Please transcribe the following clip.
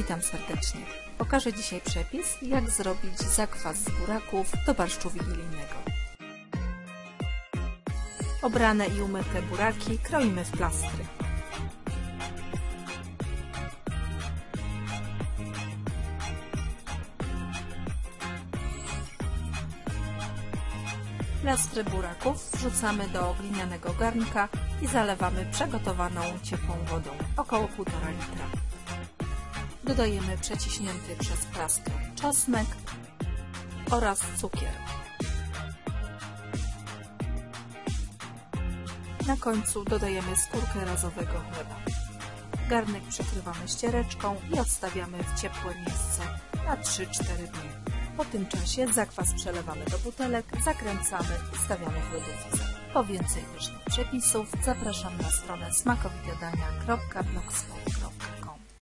Witam serdecznie. Pokażę dzisiaj przepis, jak zrobić zakwas z buraków do barszczu wigilijnego. Obrane i umyte buraki kroimy w plastry. Plastry buraków wrzucamy do glinianego garnka i zalewamy przygotowaną ciepłą wodą, około 1,5 litra. Dodajemy przeciśnięty przez praskę czosnek oraz cukier. Na końcu dodajemy skórkę razowego chleba. Garnek przykrywamy ściereczką i odstawiamy w ciepłe miejsce na 3-4 dni. Po tym czasie zakwas przelewamy do butelek, zakręcamy i stawiamy w lodówce. Po więcej pysznych przepisów zapraszam na stronę smakowitedania.blogspot.